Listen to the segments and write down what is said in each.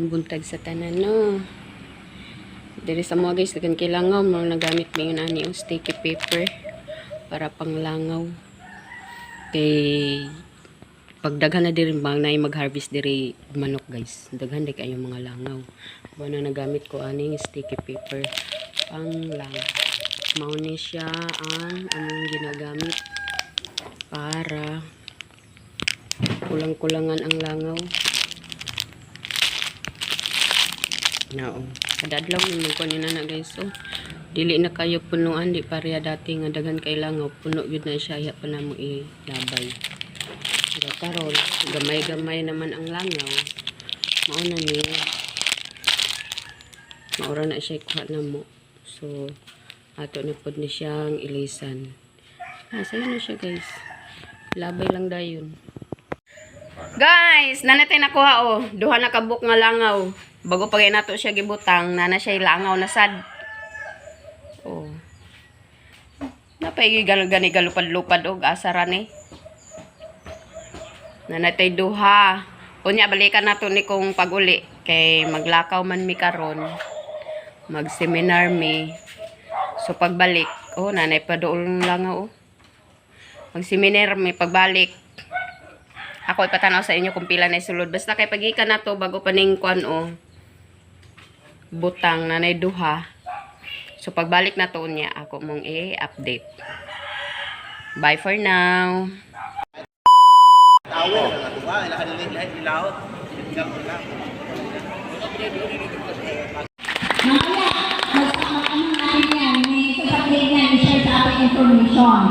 Maayong buntag sa tanan no. Diri sa mga guys, dagan kailangan mo nagamit mo yun ani yung sticky paper para panglangaw. Kay pagdaghan na diri bang na mag-harvest diri manok guys. Daghan di kayo mga langaw. Ano nagamit ko ani yung sticky paper pang langaw. Mao ni siya ang among ginagamit para kulang-kulangan ang langaw. Nao. Kada adlaw mo ko na na guys. So, dili na kayo punuan di pareha dati nga daghan kay langaw puno gyud na siya ya pa namo ilabay. Pero karon gamay-gamay naman ang langaw. Mao na ni maura na siya kuha na mo. So, ato na pod ni siyang ilisan. Ah, sayo na siya guys. Labay lang dayon. Guys, nanatay nakuha oh. Duha na kabuk nga langaw. Bago pa nato siya gibutang, nana siya langaw na sad. Oh. Napay gani gani galupad-lupad og asara ni. Nanatay duha. Unya balikan nato ni kung paguli kay maglakaw man mi karon. Mag-seminar mi. So pagbalik, oh nanay pa doon langaw oh. Mag-seminar mi pagbalik. Ako ipatanaw sa inyo kung pila na sulod. Basta kay pagikan na to bago pa ning kwan o butang na nay duha. So pagbalik na to niya ako mong i-update. Bye for now. Na. information.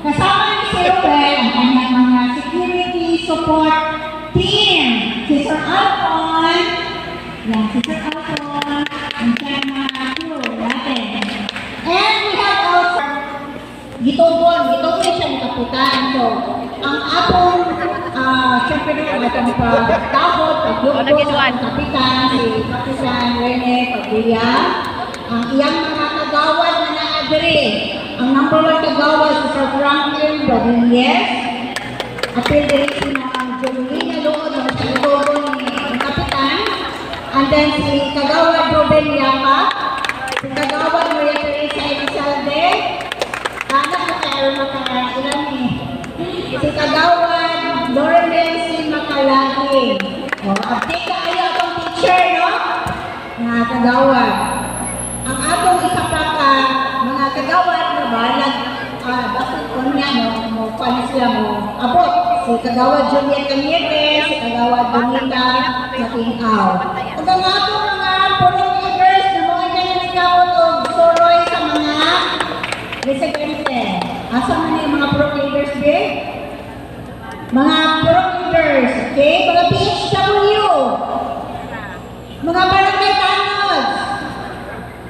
Kasama ni si Ruel ang kanyang mga security support kaputan. So, ang atong, ah, syempre ang atong pagtahod, pagyugos, ang kapitan, si Kapitan Rene Padilla, ang iyang mga kagawad na naadiri. Ang number one kagawad si Sir Franklin Rodriguez, appeal din si na Jolina Luod, ang gitubon ni kapitan, and then si kagawad Ruben Yapa, si kagawad Maria Teresa Elizalde, anak na makailan ni si Kagawad Dormen si Makalagi. O, update ka kayo atong teacher, no? Nga Kagawad. Ang atong isa pa ka, mga Kagawad na ba, nag, ah, bakit ko niya, no? Mo, paano sila mo, abot. Si Kagawad Juliet Caniete, si Kagawad Donita Matingaw. At ang atong Mga pro leaders, okay? Mga PHW. Mga barangay tanods.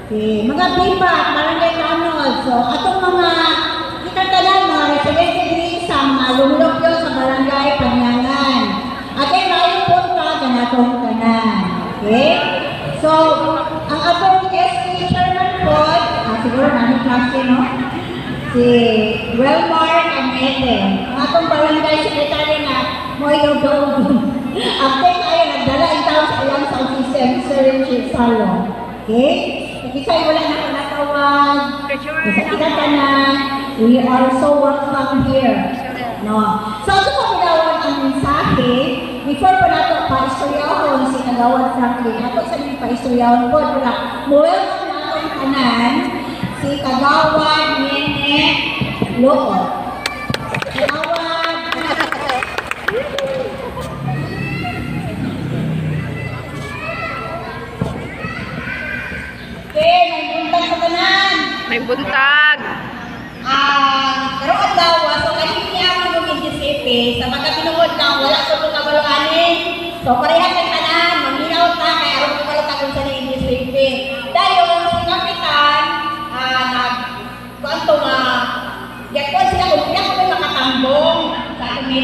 Okay, mga BIPA, barangay tanods. So, atong mga kitatalan, mga residente diri sa mga lumulokyo sa barangay Panyangan. At ay maayong punta ka na itong tanan. Okay? So, ang atong SK chairman po, ah, siguro namin klase, no? Si Welmar and Eden. Ang atong barangay secretary na mo yung Update tayo, nagdala ang tao sa ilang sa office Sir Richard Salon. Okay? Nakisay wala na panatawag. Sa kinatanan, we are so welcome here. No. So, ito po pinawag ang mensahe. Before pa nato pa-istoryahon si Kagawad Franklin, ato sa mga pa-istoryahon po, wala, mo-welcome na itong kanan, si Kagawad Nene Lood. Kagawad. Okay, may buntag sa kanan. May buntag. Ah, karoon daw, so kahit niya ako nung sa pagkapinuod lang, wala ko itong kabaluanin. So, parehas ang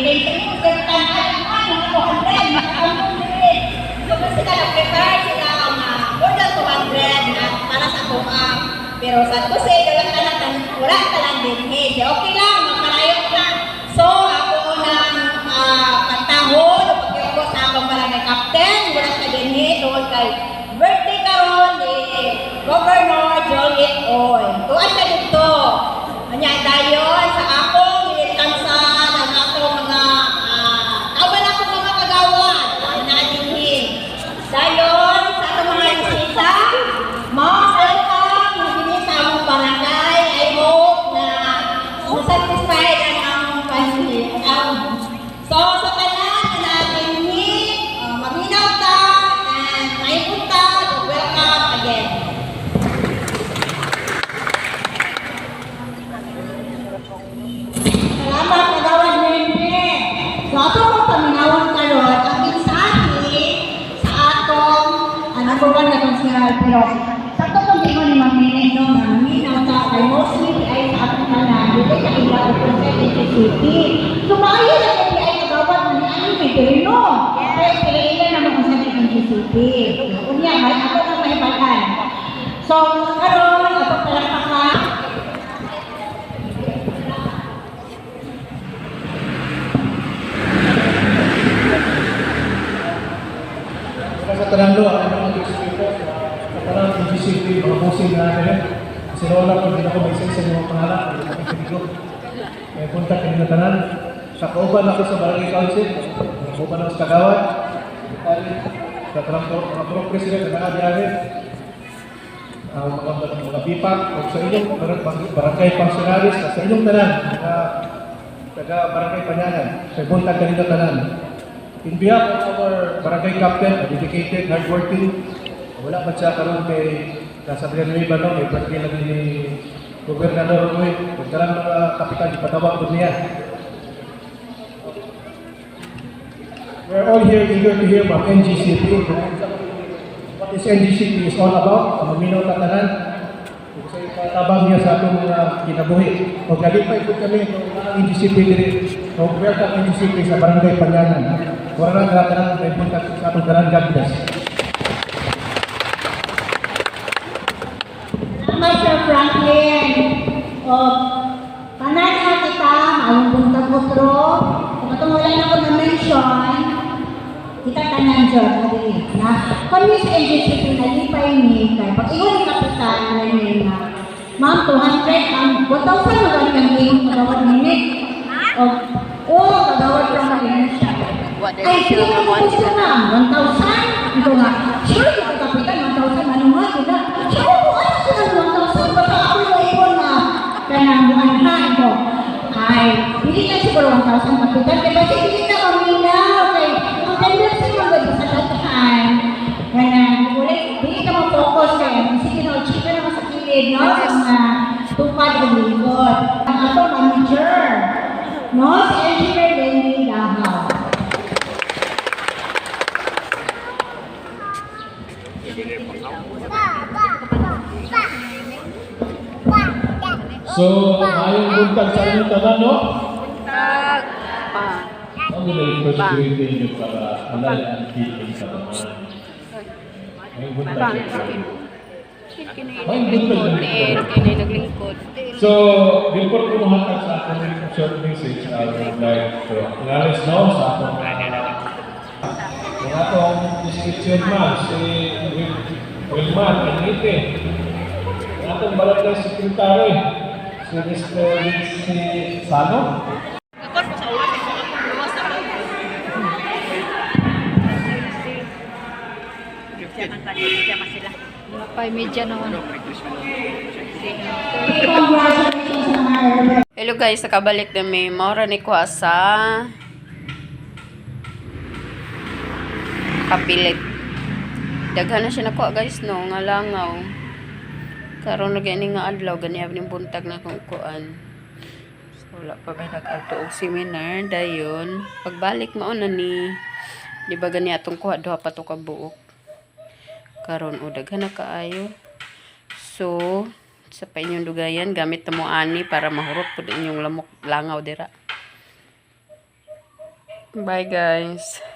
Day 3, magkakatan ng ano, 200, nakakampong limit. So, kasi ka prepare sila na more than 200 na para sa kuha. Pero sa Jose, wala ka na, wala ka lang din. Hey, okay lang, magparayok lang. So, ako ng uh, pantahon, pagkakako sa akong barangay captain, wala ka din, hey, doon kay birthday karon, eh, Robert na konsiral pero sa to kung di mo ni mamini no na minaw ta kay mostly ay sa atong tanan dili ka ila ko sa City. So maayo na kay ay kagawad man ni ani may pero kay kay ila na mo sa City. Unya may ako na may bagan. So karon ato palakpakan Sa Tanando, ang mga nag-speak po, sa parang ng GCP, mga posing na natin. Kasi wala po din ako may sense sa mga pangalan, hindi ako pinigo. May punta kayo na tanan. Sa kauban ako sa Barangay Council, sa kauban ako sa Kagawad, sa Trampo, mga pro president na nakabiyahe, ang mga, mga, bipak, o sa inyong barang- barang- barangay functionaries, sa inyong tanan, mga taga barangay Panyanan, sa buntag kanina tanan. In behalf of our barangay captain, dedicated, hardworking, wala pa siya karoon kay nasa Villanueva no, may birthday lagi ni Gobernador Ruy. Magkarang mga kapitan, ipatawag ko niya. We're all here eager to hear from NGCP. What is NGCP is all about, ang maminaw tatanan. Sa ikatabang niya sa atong mga kinabuhi. O galipay po kami ng NGCP diri. O welcome NGCP sa Barangay Panyanan. Wala na kalatanan may punta sa atong kanan. God bless. Salamat Sir Franklin. O, tanan na kita, maayong buntag otro. Kung itong wala na ko na-mention, kita tanan dyan, kadili. Na, kami sa NGCP nalipay ni, kay pag iwan ni Kapitan, na yun na, Ma'am, 200, ang 1,000 mo ba niyang iyong magawad minute? O, oo, magawad lang na rin siya. Ay, sino ka mo siya ma'am? 1,000? Ito nga, sure, kapitan, 1,000, ano nga, sila? Sure, po, ano sila, 1,000? Basta ako yung ipon na, kanang buwan ito. Hindi na siguro 1,000 kapitan, kaya kasi hindi na kami na, okay, ang ganda sa mga gabi sa datahan. Kanang, ulit, hindi ka mag-focus kaya, sige na, chika naman sa kilid, no? Sa mga tupad ng likod. Ang ato, manager, no? Si Engineer Lenny Lahaw. So, ayong buntag sa inyong tanan, no? Kini naglingkod. So, before ko mahatag sa mga short message, I would like to acknowledge now sa atong ang atong district chairman, si Wil- Wilman Anite. Ang atong barangay secretary, si Mr. Lindsay Sano. Pay media naman. Congratulations sa mga Hello guys, nakabalik na may maura ni Kuha sa kapilit. Daghan na siya nakuha guys no, nga langaw. Karon na gani nga adlaw, gani ning buntag na kung kuan. So, wala pa may nag-agto og seminar dayon. Pagbalik mao na ni di ba gani atong kuha duha pa to ka buok. Karon o daghan na kaayo. So, sa pa inyong dugayan, gamit na mo ani para mahurot po inyong lamok langaw dira. Bye guys.